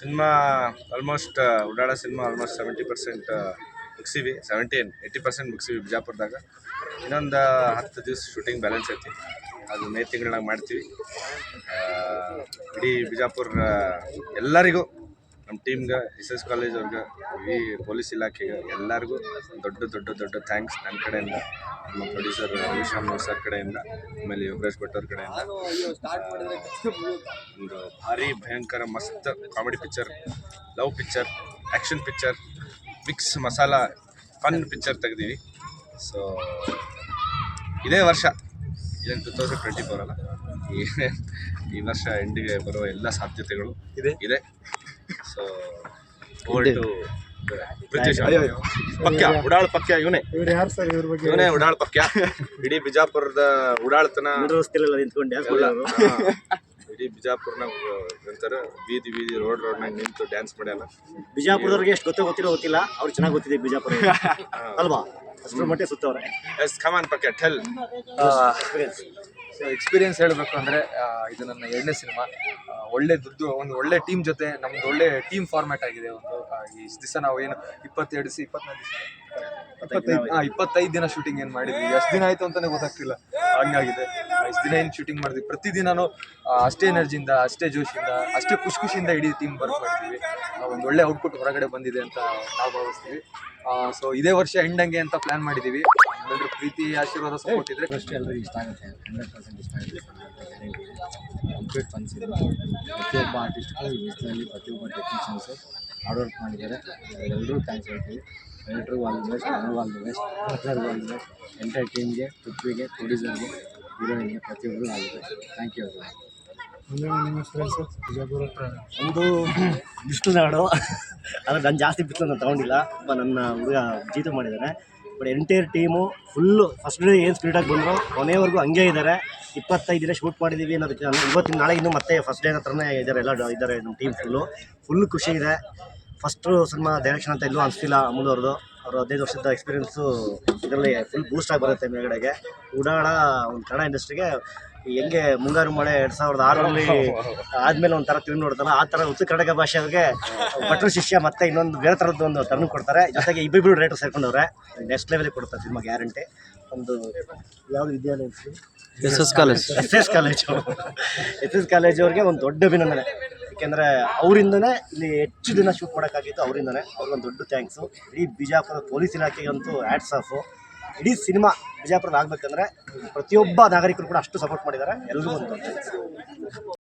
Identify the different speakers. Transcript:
Speaker 1: Cinema almost ಉಡಾಡ cinema almost seventy percent ಮುಗಿಸಿವಿ. Seventeen eighty percent ಮುಗಿಸಿವಿ ಬಿಜಾಪುರದಾಗ. ಇನ್ನೊಂದು ಹತ್ತು ದಿವಸ ಶೂಟಿಂಗ್ ಬ್ಯಾಲೆನ್ಸ್ ಐತಿ. ಅದು ಮೇ ತಿಂಗಳಾಗ ಮಾಡ್ತೀವಿ. ಇಡೀ ಬಿಜಾಪುರ ಎಲ್ಲರಿಗೂ ನಮ್ಮ ಟೀಮ್ಗೆ ಎಸ್ ಎಸ್ ಕಾಲೇಜ್ ಅವ್ರಿಗೆ ಈ ಪೊಲೀಸ್ ಇಲಾಖೆಗೆ ಎಲ್ಲರಿಗೂ ದೊಡ್ಡ ದೊಡ್ಡ ದೊಡ್ಡ ಥ್ಯಾಂಕ್ಸ್ ನನ್ನ ಕಡೆಯಿಂದ ನಮ್ಮ ಪ್ರೊಡ್ಯೂಸರ್ ರವಿಶ್ಯಾಮ್ ಸರ್ ಕಡೆಯಿಂದ ಆಮೇಲೆ ಯೋಗರಾಜ್ ಭಟ್ ಅವ್ರ ಕಡೆಯಿಂದ. ಒಂದು ಭಾರಿ ಭಯಂಕರ ಮಸ್ತ್ comedy picture love picture action picture mix masala fun picture ತೆಗ್ದೀವಿ. So ಇದೇ ವರ್ಷ ಇದೇನು ಟೂ ತೌಸಂಡ್ ಟ್ವೆಂಟಿ ಫೋರ್ ಅಲ್ಲ? ಈ ಈ ವರ್ಷ ಎಂಡಿಗೆ ಬರುವ ಎಲ್ಲ ಸಾಧ್ಯತೆಗಳು
Speaker 2: ಇದೆ.
Speaker 1: ಇದೆ. ಪೃಥ್ವಿ ಶಾ. ಪಕ್ಯ ಉಡಾಳ್ ಪಕ್ಯ ಇವನೇ.
Speaker 2: ಇವ್ರು ಯಾರು ಸರ್ ಇವ್ರ ಬಗ್ಗೆ?
Speaker 1: ಇವನೇ ಉಡಾಳ್ ಪಕ್ಯ. ಇಡೀ ಬಿಜಾಪುರದ ಉಡಾಳ್ತನ.
Speaker 3: ರಸ್ತೆಲೆಲ್ಲ ನಿಂತ್ಕೊಂಡು ಡ್ಯಾನ್ಸ್.
Speaker 1: ಇಡೀ ಬಿಜಾಪುರ್ನಾಗ ನಂತರ ಬೀದಿ ಬೀದಿ ರೋಡ್ ರೋಡ್ನಾಗ ನಿಂತು ಡ್ಯಾನ್ಸ್ ಮಾಡ್ಯಾನ.
Speaker 3: ಬಿಜಾಪುರದವ್ರಿಗೆ ಎಷ್ಟು ಗೊತ್ತೋ ಗೊತ್ತಿರೋ ಗೊತ್ತಿಲ್ಲ. ಅವ್ರು ಚೆನ್ನಾಗಿ ಗೊತ್ತಿದೆ ಬಿಜಾಪುರ ಅಲ್ವಾ? ಅಷ್ಟರ ಮಟ್ಟಿಗೆ ಸುತ್ತವ್ರೆ.
Speaker 1: ಎಸ್ ಕಮಾನ್ ಪಕ್ಕ ಟೆಲ್
Speaker 2: ಎಕ್ಸ್ಪೀರಿಯನ್ಸ್ ಹೇಳಬೇಕು ಅಂದ್ರೆ ಇದು ನನ್ನ ಎರಡನೇ ಸಿನಿಮಾ. ಒಳ್ಳೆ ದುಡ್ಡು, ಒಂದು ಒಳ್ಳೆ ಟೀಮ್ ಜೊತೆ ನಮ್ದು ಒಳ್ಳೆ ಟೀಮ್ ಫಾರ್ಮ್ಯಾಟ್ ಆಗಿದೆ ಒಂದು. ಇಷ್ಟು ದಿವಸ ನಾವು ಏನು, ಇಪ್ಪತ್ತೆರಡು ದಿವಸ, ಇಪ್ಪತ್ನಾಲ್ಕು ದಿವಸ ಇಪ್ಪತ್ತೈದು ದಿನ ಶೂಟಿಂಗ್ ಏನು ಮಾಡಿದ್ವಿ? ಎಷ್ಟು ದಿನ ಆಯ್ತು ಅಂತಾನೆ ಗೊತ್ತಾಗ್ತಿಲ್ಲ. ಹಂಗಾಗಿದೆ. ಎಷ್ಟು ದಿನ ಏನು ಶೂಟಿಂಗ್ ಮಾಡಿದ್ವಿ? ಪ್ರತಿದಿನನೂ ಅಷ್ಟೇ ಎನರ್ಜಿಯಿಂದ ಅಷ್ಟೇ ಜೋಶಿಂದ ಅಷ್ಟೇ ಖುಷಿ ಖುಷಿಯಿಂದ ಇಡೀ ಟೀಮ್ ವರ್ಕ್ ಒಂದು ಒಳ್ಳೆ ಔಟ್ಪುಟ್ ಹೊರಗಡೆ ಬಂದಿದೆ ಅಂತ ನಾವು ಭಾವಿಸ್ತೀವಿ. ಸೊ ಇದೇ ವರ್ಷ ಎಂಡಂಗೆ ಅಂತ ಪ್ಲಾನ್ ಮಾಡಿದ್ದೀವಿ ಎಲ್ಲರೂ ಪ್ರೀತಿ, ಆಶೀರ್ವಾದ ಸಪೋರ್ಟ್ ಇದ್ರೆ
Speaker 4: ಎಲ್ಲರಿಗೂ ಇಷ್ಟ ಆಗುತ್ತೆ. ಹಂಡ್ರೆಡ್ ಪರ್ಸೆಂಟ್ ಇಷ್ಟ ಆಗುತ್ತೆ. ಕಂಪ್ಲೀಟ್ ಫನ್ ಇದೆ ಪ್ರತಿಯೊಬ್ಬ ಆರ್ಟಿಸ್ಟ್ಗಳು ಈ ಬಿಸಿಲಲ್ಲಿ ಪ್ರತಿಯೊಬ್ಬ ಟೆಕ್ನಿಷಿಯನ್ಸು ಹಾರ್ಡ್ ವರ್ಕ್ ಮಾಡಿದ್ದಾರೆ. ಎಲ್ಲರೂ ಥ್ಯಾಂಕ್ಸ್ ಹೇಳ್ತೀವಿ ಎಲ್ರಿಗೂ ಆಲ್ ದಿ ಬೆಸ್ಟ್ ನನಗೂ ಆಲ್ ದಿ ಬೆಸ್ಟ್ ಎಲ್ಲರಿಗೂ ಆಲ್ ದಿ ಬೆಸ್ಟ್ ಎಂಟೈರ್ ಟೀಮ್ಗೆ ಪೃಥ್ವಿಗೆ ಪ್ರೊಡ್ಯೂಸರ್ಗೆ ಹೀರೋಯಿನ್ಗೆ ಪ್ರತಿಯೊಬ್ಬರು all the best thank you
Speaker 3: ಒಂದು ಬಿಸ್ಲು ನಾಡು. ಆದರೆ ನಾನು ಜಾಸ್ತಿ ಬಿಸಿಲು ನಾನು ತೊಗೊಂಡಿಲ್ಲ. ಬಟ್ ನನ್ನ ಹುಡುಗ ಜೀತ ಮಾಡಿದ್ದಾನೆ. But entire team full first day ಏನು ಸ್ಪೀಡಾಗಿ ಬಂದರು ಕೊನೆವರೆಗೂ ಹಂಗೆ ಇದ್ದಾರೆ. ಇಪ್ಪತ್ತೈದು ದಿನ ಶೂಟ್ ಮಾಡಿದ್ದೀವಿ ಅನ್ನೋದಕ್ಕೆ ನಾನು ಇವತ್ತಿನ ನಾಳೆ ಇನ್ನೂ ಮತ್ತೆ ಫಸ್ಟ್ ಡೇ ಹತ್ರನೇ ಇದ್ದಾರೆ ಎಲ್ಲ ಇದ್ದಾರೆ ನಮ್ಮ ಟೀಮ್ ಫುಲ್ಲು ಫುಲ್ ಖುಷಿ ಇದೆ. ಫಸ್ಟು ಸಿನಿಮಾ ಡೈರೆಕ್ಷನ್ ಅಂತ ಎಲ್ಲೂ ಅನಿಸ್ತಿಲ್ಲ ಅಮೂಲ್ ಅವ್ರದ್ದು ಅವರು ಹದಿನೈದು ವರ್ಷದ ಎಕ್ಸ್ಪೀರಿಯೆನ್ಸು ಇದರಲ್ಲಿ ಫುಲ್ ಬೂಸ್ಟ್ ಆಗಿ ಬರುತ್ತೆ ಮೇಲ್ಗಡೆಗೆ. ಉಡಾಡ ಒಂದು ಕನ್ನಡ ಇಂಡಸ್ಟ್ರಿಗೆ ಹೆಂಗೆ ಮುಂಗಾರು ಮಳೆ ಎರಡು ಸಾವಿರದ ಆರರಲ್ಲಿ ಆದಮೇಲೆ ಒಂಥರ ತಿರುಗಿ ನೋಡ್ತಾರೆ. ಆ ಥರ ಉತ್ತರ ಕನ್ನಡ ಭಾಷೆಗೆ ಭಟ್ರು ಶಿಷ್ಯ ಮತ್ತೆ ಇನ್ನೊಂದು ಬೇರೆ ಥರದ್ದು ಒಂದು ಟರ್ನ್ ಕೊಡ್ತಾರೆ. ಜೊತೆಗೆ ಇಬ್ಬಿಬ್ಬರು ರೈಟರ್ ಸೇರ್ಕೊಂಡವ್ರೆ. ನೆಕ್ಸ್ಟ್ ಲೆವೆಲ್ಗೆ ಕೊಡ್ತಾರೆ ಸಿನಿಮಾ ಗ್ಯಾರಂಟಿ ಒಂದು ಯಾವುದು ವಿದ್ಯಾಲಯ
Speaker 2: S S college.
Speaker 3: S S college S S college ಅವ್ರಿಗೆ ಒಂದು ದೊಡ್ಡ ಅಭಿನಂದನೆ. ಯಾಕೆಂದರೆ ಅವರಿಂದನೇ ಇಲ್ಲಿ ಹೆಚ್ಚು ದಿನ ಶೂಟ್ ಮಾಡೋಕ್ಕಾಗಿತ್ತು ಅವರಿಂದನೇ. ಅವ್ರಿಗೊಂದು ದೊಡ್ಡ ಥ್ಯಾಂಕ್ಸು ಇಡೀ ಬಿಜಾಪುರ ಪೊಲೀಸ್ ಇಲಾಖೆಗಂತೂ ಆ್ಯಡ್ಸ್ ಆಫು ಇಡೀ ಸಿನಿಮಾ ಬಿಜಾಪುರದ ಆಗಬೇಕಂದ್ರೆ ಪ್ರತಿಯೊಬ್ಬ ನಾಗರಿಕರು ಕೂಡ ಅಷ್ಟು ಸಪೋರ್ಟ್ ಮಾಡಿದ್ದಾರೆ. ಎಲ್ಲರಿಗೂ ಒಂದು.